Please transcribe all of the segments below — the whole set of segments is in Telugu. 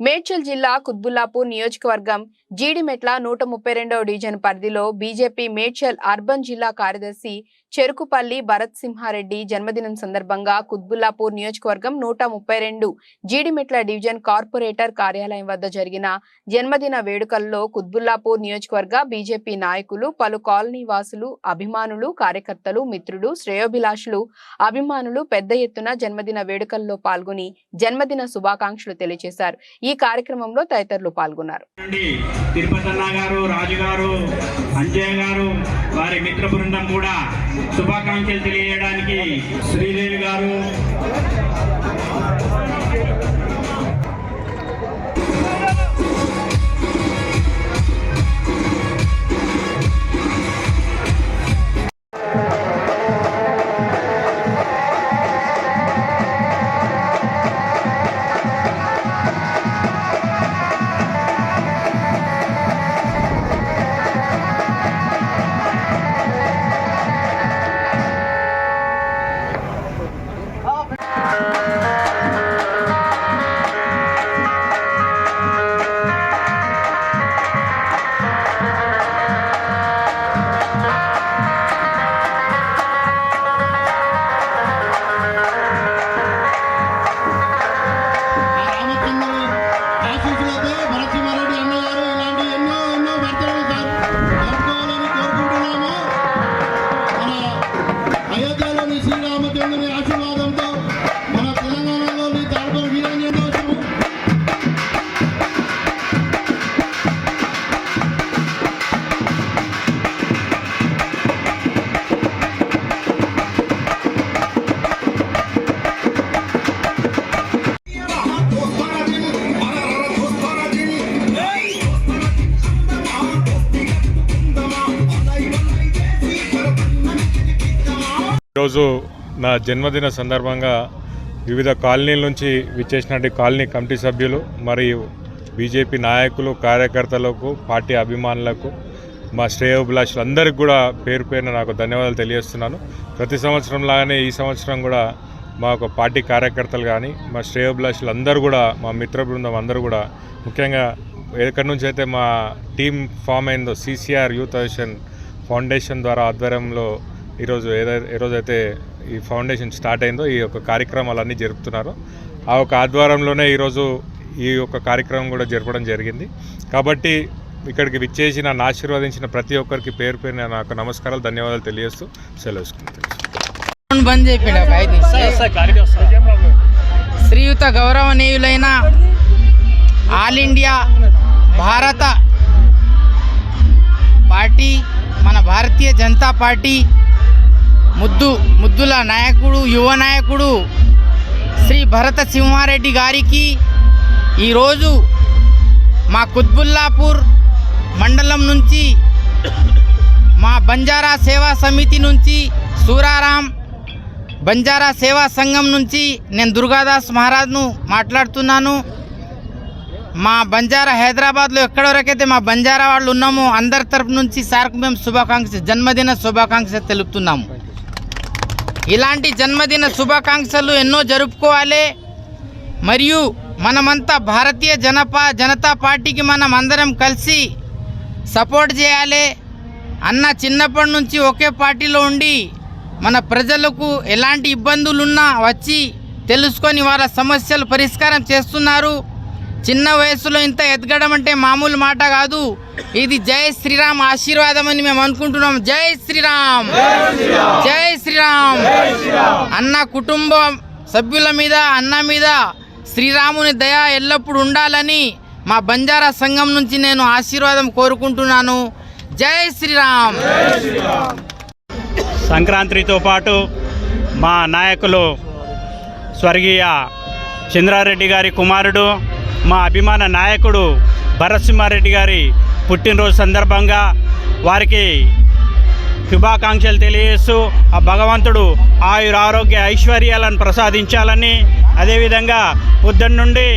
మేడ్చల్ జిల్లా కుత్బుల్లాపూర్ నియోజకవర్గం జీడిమెట్ల నూట ముప్పై రెండవ డివిజన్ పరిధిలో బీజేపీ మేడ్చల్ అర్బన్ జిల్లా కార్యదర్శి చెరుకుపల్లి భరత్ సింహారెడ్డి జన్మదినం సందర్భంగా కుత్బుల్లాపూర్ నియోజకవర్గం నూట ముప్పై రెండు జీడిమెట్ల డివిజన్ కార్పొరేటర్ కార్యాలయం వద్ద జరిగిన జన్మదిన వేడుకల్లో కుత్బుల్లాపూర్ నియోజకవర్గ బీజేపీ నాయకులు పలు కాలనీ వాసులు అభిమానులు కార్యకర్తలు మిత్రులు శ్రేయోభిలాషులు అభిమానులు పెద్ద ఎత్తున జన్మదిన వేడుకల్లో పాల్గొని జన్మదిన శుభాకాంక్షలు తెలియజేశారు ఈ కార్యక్రమంలో తదితరులు పాల్గొన్నారు. తిరుపతి అన్న గారు రాజు గారు అంజయ్య గారు వారి మిత్ర బృందం కూడా శుభాకాంక్షలు తెలియజేయడానికి శ్రీదేవి గారు. ఈరోజు నా జన్మదిన సందర్భంగా వివిధ కాలనీల నుంచి విచ్చేసినటువంటి కాలనీ కమిటీ సభ్యులు మరియు బీజేపీ నాయకులు కార్యకర్తలకు పార్టీ అభిమానులకు మా శ్రేయోభిలాషులు అందరికీ కూడా పేరు పేరున నాకు ధన్యవాదాలు తెలియజేస్తున్నాను. ప్రతి సంవత్సరం లాగానే ఈ సంవత్సరం కూడా మా యొక్క పార్టీ కార్యకర్తలు కానీ మా శ్రేయోభిలాషులు అందరూ కూడా మా మిత్ర బృందం అందరూ కూడా ముఖ్యంగా ఎక్కడి నుంచి అయితే మా టీం ఫామ్ అయిందో సీసీఆర్ యూత్ అసోసియేషన్ ఫౌండేషన్ ద్వారా ఆధ్వర్యంలో ఈరోజు ఏదైతే ఈరోజైతే ఈ ఫౌండేషన్ స్టార్ట్ అయిందో ఈ యొక్క కార్యక్రమాలన్నీ జరుపుతున్నారు. ఆ ఒక ఆధ్వర్యంలోనే ఈరోజు ఈ యొక్క కార్యక్రమం కూడా జరపడం జరిగింది. కాబట్టి ఇక్కడికి విచ్చేసి నన్ను ఆశీర్వదించిన ప్రతి ఒక్కరికి పేరు పేరున నాకు నమస్కారాలు ధన్యవాదాలు తెలియజేస్తూ సెలవు బంద్. శ్రీయుత గౌరవనీయులైన ఆల్ ఇండియా భారత పార్టీ మన భారతీయ జనతా పార్టీ ముద్దు ముద్దుల నాయకుడు యువ నాయకుడు శ్రీ భరత సింహారెడ్డి గారికి ఈరోజు మా కుత్బుల్లాపూర్ మండలం నుంచి మా బంజారా సేవా సమితి నుంచి సూరారాం బంజారా సేవా సంఘం నుంచి నేను దుర్గాదాస్ మహారాజ్ను మాట్లాడుతున్నాను. మా బంజారా హైదరాబాద్లో ఎక్కడ వరకైతే మా బంజారా వాళ్ళు ఉన్నామో అందరి తరపు నుంచి సార్కు మేము శుభాకాంక్ష జన్మదిన శుభాకాంక్ష తెలుపుతున్నాము. ఇలాంటి జన్మదిన శుభాకాంక్షలు ఎన్నో జరుపుకోవాలి. మరియు మనమంతా భారతీయ జనపా జనతా పార్టీకి మనం అందరం కలిసి సపోర్ట్ చేయాలి. అన్న చిన్నప్పటి నుంచి ఒకే పార్టీలో ఉండి మన ప్రజలకు ఎలాంటి ఇబ్బందులున్నా వచ్చి తెలుసుకొని వాళ్ళ సమస్యలు పరిష్కారం చేస్తున్నారు. చిన్న వయసులో ఇంత ఎదగడం అంటే మామూలు మాట కాదు. ఇది జై శ్రీరామ్ ఆశీర్వాదం అని మేము అనుకుంటున్నాం. జై శ్రీరామ్. జై శ్రీరామ్. అన్న కుటుంబ సభ్యుల మీద అన్న మీద శ్రీరాముని దయ ఎల్లప్పుడూ ఉండాలని మా బంజారా సంఘం నుంచి నేను ఆశీర్వాదం కోరుకుంటున్నాను. జై శ్రీరామ్. సంక్రాంతితో పాటు మా నాయకులు స్వర్గీయ చంద్రారెడ్డి గారి కుమారుడు మా అభిమాన నాయకుడు భరత్సింహారెడ్డి గారి పుట్టినరోజు సందర్భంగా వారికి శుభాకాంక్షలు తెలియజేస్తూ ఆ భగవంతుడు ఆయుర ఆరోగ్య ఐశ్వర్యాలను ప్రసాదించాలని అదేవిధంగా పొద్దున్న నుండి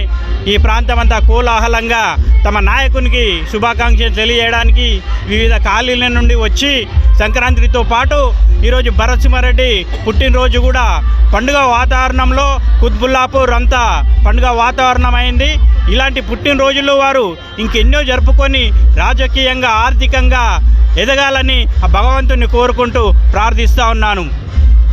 ఈ ప్రాంతమంతా కోలాహలంగా తమ నాయకునికి శుభాకాంక్షలు తెలియజేయడానికి వివిధ ఖాళీల నుండి వచ్చి సంక్రాంతితో పాటు ఈరోజు భరత్సింహారెడ్డి పుట్టినరోజు కూడా పండుగ వాతావరణంలో కుత్బుల్లాపూర్ అంతా పండుగ వాతావరణం అయింది ఇలాంటి పుట్టినరోజులు వారు ఇంకెన్నో జరుపుకొని రాజకీయంగా ఆర్థికంగా ఎదగాలని ఆ భగవంతుని కోరుకుంటూ ప్రార్థిస్తూ ఉన్నాను.